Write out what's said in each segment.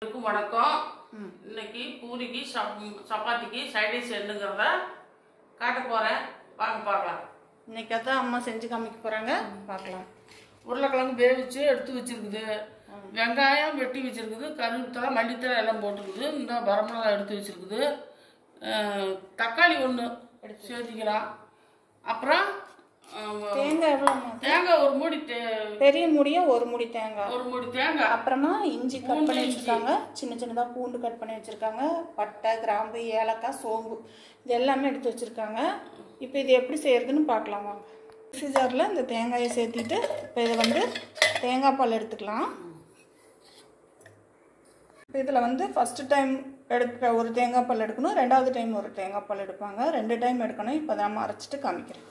எல்லாருக்கும் வணக்கம். இன்னைக்கு பூரிக்கு சப் சப்பாத்திக்கு சைடிஷ் என்னங்கிறத காட்ட போகிறேன் வாங்க பார்க்கலாம். இன்னைக்கு அதான் அம்மா செஞ்சு காமிக்க போறாங்க. பார்க்கலாம். உருளைக்கிழங்கு வேவிச்சு எடுத்து வச்சிருக்குது. வெங்காயம் வெட்டி வச்சிருக்குது. கருவேப்பிலை மல்லித்தலை எல்லாம் போட்டுருக்குது. இந்த வரமிளகா எடுத்து வச்சிருக்குது. தக்காளி ஒன்று சேர்த்திக்கலாம். அப்புறம் தேங்காய் எவ்வளோம்மா தேங்காய் ஒரு மூடி பெரிய முடியும் ஒரு முடி தேங்காய்? ஒரு மூடி தேங்காய். அப்புறமா இஞ்சி கட் பண்ணி வச்சிருக்காங்க. சின்ன சின்னதாக பூண்டு கட் பண்ணி வச்சிருக்காங்க. பட்டை கிராம்பு ஏலக்காய் சோம்பு. இது எல்லாமே எடுத்து வச்சிருக்காங்க. இப்போ இது எப்படி செய்யறதுன்னு பார்க்கலாம் வாங்க. மிக்ஸி ஜாரில் இந்த தேங்காயை சேர்த்திட்டு இப்போ இதை வந்து தேங்காய் பால் எடுத்துக்கலாம். இப்போ இதில் வந்து ஃபஸ்ட்டு டைம் எடுக்க ஒரு தேங்காய் பால் எடுக்கணும். ரெண்டாவது டைம் ஒரு தேங்காய் பால் எடுப்பாங்க. ரெண்டு டைம் எடுக்கணும். இப்போ நம்ம அரைச்சிட்டு காமிக்கிறேன்.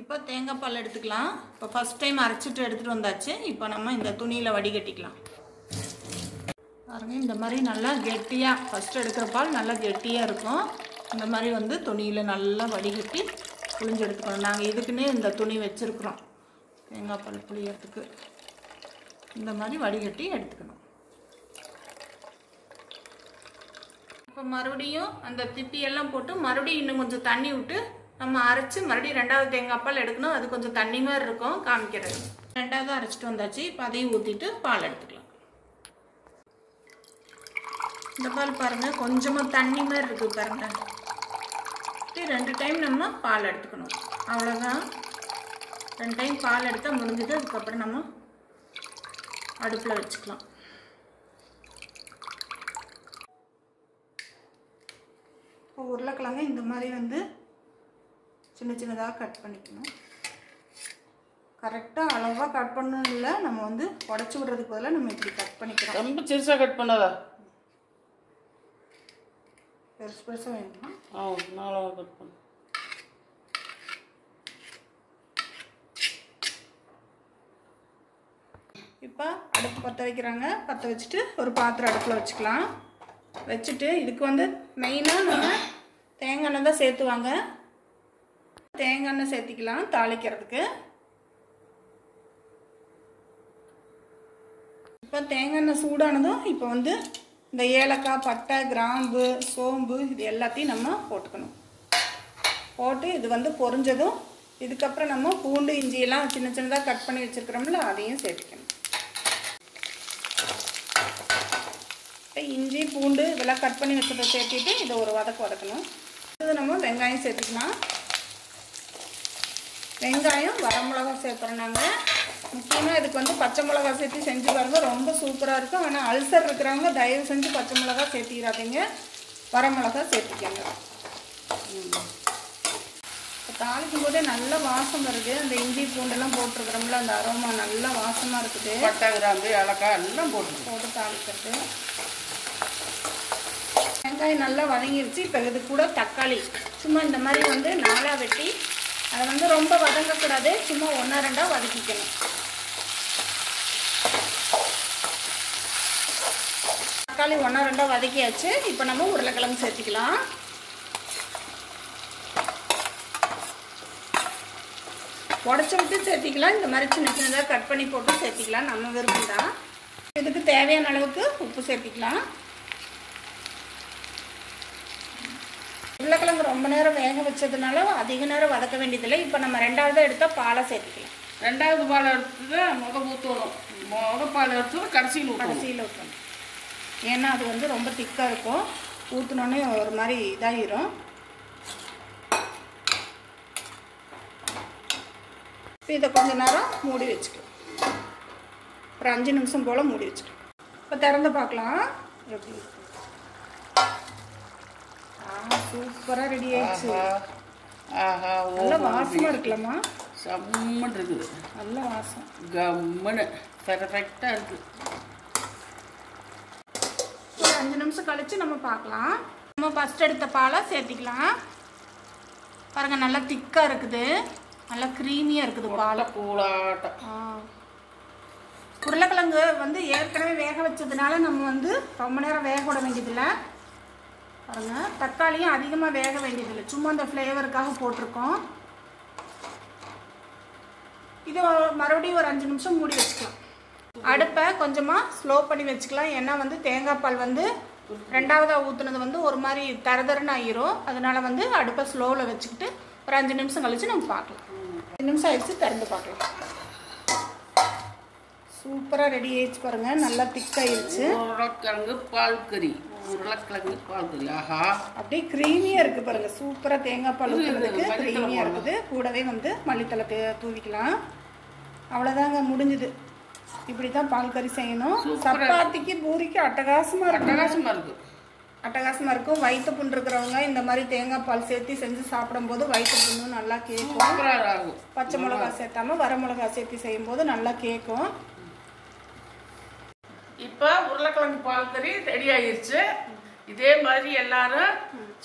இப்போ தேங்காய் பால் எடுத்துக்கலாம். இப்போ ஃபஸ்ட் டைம் அரைச்சிட்டு எடுத்துகிட்டு வந்தாச்சு. இப்போ நம்ம இந்த துணியில் வடிகட்டிக்கலாம். பாருங்க இந்த மாதிரி நல்லா கெட்டியாக ஃபஸ்ட் எடுக்கிற பால் நல்லா கெட்டியாக இருக்கும். இந்த மாதிரி வந்து துணியில் நல்லா வடிகட்டி புளிஞ்சு எடுத்துக்கணும். நாங்கள் இதுக்குன்னே இந்த துணி வச்சுருக்குறோம். தேங்காய் பால் புளியறதுக்கு இந்த மாதிரி வடிகட்டி எடுத்துக்கணும். இப்போ மறுபடியும் அந்த திப்பியெல்லாம் போட்டு மறுபடியும் இன்னும் கொஞ்சம் தண்ணி விட்டு நம்ம அரைச்சி மறுபடியும் ரெண்டாவது தேங்காய் பால் எடுக்கணும். அது கொஞ்சம் தண்ணி மாதிரி இருக்கும். காமிக்கிறது. ரெண்டாவது அரைச்சிட்டு வந்தாச்சு. இப்போ அதையும் ஊற்றிட்டு பால் எடுத்துக்கலாம். இந்த பால் பாருங்க. கொஞ்சமாக தண்ணி மாதிரி இருக்குது பாருங்க. இப்படி ரெண்டு டைம் நம்ம பால் எடுத்துக்கணும். அவ்வளோதான் ரெண்டு டைம் பால் எடுத்தால் முடிஞ்சது. அதுக்கப்புறம் நம்ம அடுப்பில் வச்சுக்கலாம். இப்போ உருளைக்கிழங்கு இந்த மாதிரி வந்து சின்ன சின்னதாக கட் பண்ணிக்கணும். கரெக்டாக அளவாக கட் பண்ணணும் இல்லை நம்ம வந்து உடச்சி விடுறதுக்கு பதிலாக நம்ம இப்படி கட் பண்ணிக்கிறோம். ரொம்ப சிறுசாக கட் பண்ணாதா. பெருசு பெருசாக வேணுமா? ஆ நாளாக கட் பண்ண. இப்போ அடுப்பு பற்ற வைக்கிறாங்க. பற்ற வச்சுட்டு ஒரு பாத்திரம் அடுப்பில் வச்சுக்கலாம். வச்சுட்டு இதுக்கு வந்து மெயினாக நம்ம தேங்காய் எண்ணெய் தான் சேர்த்துவாங்க. தேங்காய் எண்ணெய் சேர்த்திக்கலாம் தாளிக்கிறதுக்கு. இப்போ தேங்காய் எண்ணெய் சூடானதும் இப்போ வந்து இந்த ஏலக்காய் பட்டை கிராம்பு சோம்பு இது எல்லாத்தையும் நம்ம போட்டுக்கணும். போட்டு இது வந்து பொறிஞ்சதும் இதுக்கப்புறம் நம்ம பூண்டு இஞ்சியெல்லாம் சின்ன சின்னதாக கட் பண்ணி வச்சுருக்கிறோம்ல அதையும் சேர்த்துக்கணும். இப்போ இஞ்சி பூண்டு இதெல்லாம் கட் பண்ணி வச்சுட்டு சேர்த்துட்டு இதை ஒரு வதக்கு வதக்கணும். இது நம்ம வெங்காயம் சேர்த்துக்கலாம். வெங்காயம் வரமிளகா சேர்த்துறோம் நாங்கள் முக்கியமாக இதுக்கு வந்து பச்சை மிளகா சேர்த்து செஞ்சு பாருங்க ரொம்ப சூப்பராக இருக்கும். ஆனால் அல்சர் இருக்கிறவங்க தயவு செஞ்சு பச்சை மிளகா சேர்த்திடாதீங்க வரமிளகா சேர்த்துக்கங்க. இப்போ தாளிக்கும் போதே நல்ல வாசம் வருது. அந்த இஞ்சி பூண்டெல்லாம் போட்டிருக்கிறோம்ல அந்த அரோமா நல்ல வாசமாக இருக்குது. பட்டை கிராம்பு ஏலக்காய் எல்லாம் போட்டுருக்கோம் போட்டு தாளிக்கிறது. வெங்காயம் நல்லா வதங்கிருச்சு. இப்போ இது கூட தக்காளி. சும்மா இந்த மாதிரி வந்து நாலாக வெட்டி அதை வந்து ரொம்ப வதங்கக்கூடாது. சும்மா ஒன்றா ரெண்டாக வதக்கிக்கணும். தக்காளி ஒன்றா ரெண்டாக வதக்கியாச்சு. இப்போ நம்ம உருளைக்கிழங்கு சேர்த்திக்கலாம். உடச்சி விட்டு சேர்த்திக்கலாம். இந்த மாதிரி சின்ன சின்னதாக கட் பண்ணி போட்டு சேர்த்திக்கலாம். நம்ம விருப்பம் தான் இதுக்கு தேவையான அளவுக்கு உப்பு சேர்த்திக்கலாம். உருளைக்கிழங்கு ரொம்ப நேரம் வேக வச்சதுனால அதிக நேரம் வதக்க வேண்டியதில்லை. இப்போ நம்ம ரெண்டாவது எடுத்தால் பாலை சேர்த்துக்கலாம். ரெண்டாவது பால் எடுத்து முத ஊற்றணும் முத பால் எடுத்து கடைசியில் கடைசியில் ஊற்றணும் ஏன்னா அது வந்து ரொம்ப திக்காக இருக்கும். ஊற்றினோடனே ஒரு மாதிரி இதாகிரும். இப்போ இதை கொஞ்ச நேரம் மூடி வச்சுக்கலாம். ஒரு அஞ்சு நிமிஷம் போல் மூடி வச்சுக்கலாம். இப்போ திறந்து பார்க்கலாம். எப்படி சூப்பராக ரெடி ஆயிடுச்சு. ஆஹா நல்ல வாசமாக இருக்கலாமா செம்மன் இருக்குது. நல்ல வாசம். கம்முன்னு பெர்ஃபெக்டாக இருக்குது ஒரு அஞ்சு நிமிஷம் கழிச்சு நம்ம பார்க்கலாம். நம்ம ஃபஸ்ட் எடுத்த பாலை சேர்த்திக்கலாம். பாருங்க நல்லா திக்காக இருக்குது. நல்லா க்ரீமியாக இருக்குது பால் பாலை. கூலாட்டம் ஆ. உருளைக்கிழங்கு வந்து ஏற்கனவே வேக வச்சதுனால நம்ம வந்து ரொம்ப நேரம் வேக விட வேண்டியதில்லை. பாருங்க. தக்காளியும் அதிகமாக வேக வேண்டியதில்லை. சும்மா அந்த ஃப்ளேவருக்காக போட்டிருக்கோம். இது மறுபடியும் ஒரு அஞ்சு நிமிஷம் மூடி வச்சுக்கலாம். அடுப்பை கொஞ்சமாக ஸ்லோ பண்ணி வச்சுக்கலாம். ஏன்னா வந்து தேங்காய் பால் வந்து ரெண்டாவதாக ஊற்றுனது வந்து ஒரு மாதிரி தரதரன்னு ஆயிரும். அதனால் வந்து அடுப்பை ஸ்லோவில் வச்சுக்கிட்டு ஒரு அஞ்சு நிமிஷம் கழித்து நம்ம பார்க்கலாம். அஞ்சு நிமிஷம் ஆயிடுச்சு திறந்து பார்க்கலாம். சூப்பராக ரெடி ஆயிடுச்சு பாருங்க. நல்லா திக்காயிருச்சு உருளைக்கிழங்கு பால் கறி. உருளைக்கிழங்கு பால் கறி. ஆஹா. அப்படியே க்ரீமியாக இருக்குது பாருங்க. சூப்பராக தேங்காய் பால் ஊற்றுறதுக்கு க்ரீமியாக இருக்குது. கூடவே வந்து மல்லித்தலை தூவிக்கலாம். அவ்வளோதாங்க முடிஞ்சுது. இப்படி தான் பால் கறி செய்யணும். சப்பாத்திக்கு பூரிக்கு அட்டகாசமாக இருக்கும். பிரகாசமா இருக்கு. அட்டகாசமாக இருக்கும். வயிற்று புண் இருக்கிறவங்க இந்த மாதிரி தேங்காய் பால் சேர்த்து செஞ்சு சாப்பிடும்போது வயிற்று புண்ணும் நல்லா கேட்கும். பச்சை மிளகா சேர்த்தாம வர மிளகா சேர்த்து செய்யும்போது நல்லா கேட்கும். இப்போ உருளைக்கிழங்கு பால் கறி ரெடி ஆயிருச்சு. இதே மாதிரி எல்லாரும்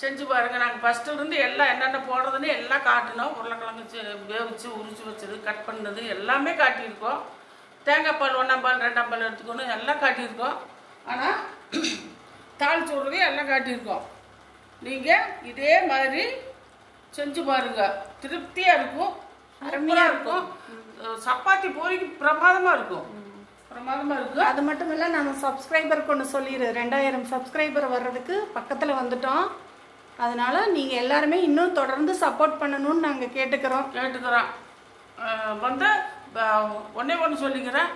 செஞ்சு பாருங்க. நாங்கள் ஃபர்ஸ்ட்ல இருந்து எல்லாம் என்னென்ன போடுறதுன்னு எல்லாம் காட்டினோம். உருளைக்கிழங்கு வேவிச்சு உரிச்சு வச்சது கட் பண்ணது எல்லாமே காட்டியிருக்கோம். தேங்காய் பால் ஒன்றாம் பால் ரெண்டாம் பால் எடுத்துக்கணும் எல்லாம் காட்டியிருக்கோம். ஆனால் தாளிச்சு விட்றதையும் எல்லாம் காட்டியிருக்கோம். நீங்கள் இதே மாதிரி செஞ்சு பாருங்க. திருப்தியாக இருக்கும். அருமையாக இருக்கும். சப்பாத்தி பூரிக்கு பிரமாதமாக இருக்கும். பிரமாதமாக இருக்கும் அது மட்டும் இல்லை நம்ம சப்ஸ்கிரைபர் கொண்டு சொல்லிடு ரெண்டாயிரம் சப்ஸ்கிரைபர் வர்றதுக்கு பக்கத்தில் வந்துட்டோம். அதனால நீங்கள் எல்லாருமே இன்னும் தொடர்ந்து சப்போர்ட் பண்ணணும்னு நாங்கள் கேட்டுக்கிறோம். கேட்டுக்கிறோம். வந்து ஒண்ணே ஒன்று சொல்லிக்கிறேன்.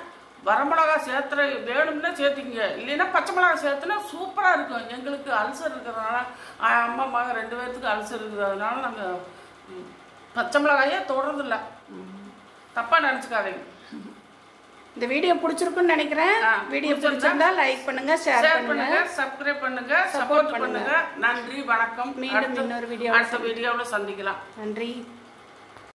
வரமிளகா சேர்த்துற வேணும்னா சேர்த்திங்க இல்லைன்னா பச்சை மிளகா சேர்த்துனா சூப்பராக இருக்கும். எங்களுக்கு அல்சர் இருக்கிறதுனால அம்மா மகன் ரெண்டு பேர்த்துக்கு அல்சர் இருக்கிறதுனால நாங்கள் பச்சை மிளகாயே தொடறதில்ல தப்பாக நினச்சிக்காதீங்க. இந்த வீடியோ பிடிச்சிருக்குன்னு நினைக்கிறேன். வீடியோ பிடிச்சிருந்தா லைக் பண்ணுங்க ஷேர் பண்ணுங்க. சப்ஸ்கிரைப் பண்ணுங்க சப்போர்ட் பண்ணுங்க. நன்றி வணக்கம். மீண்டும் இன்னொரு வீடியோ அடுத்த வீடியோவில் சந்திக்கலாம். நன்றி.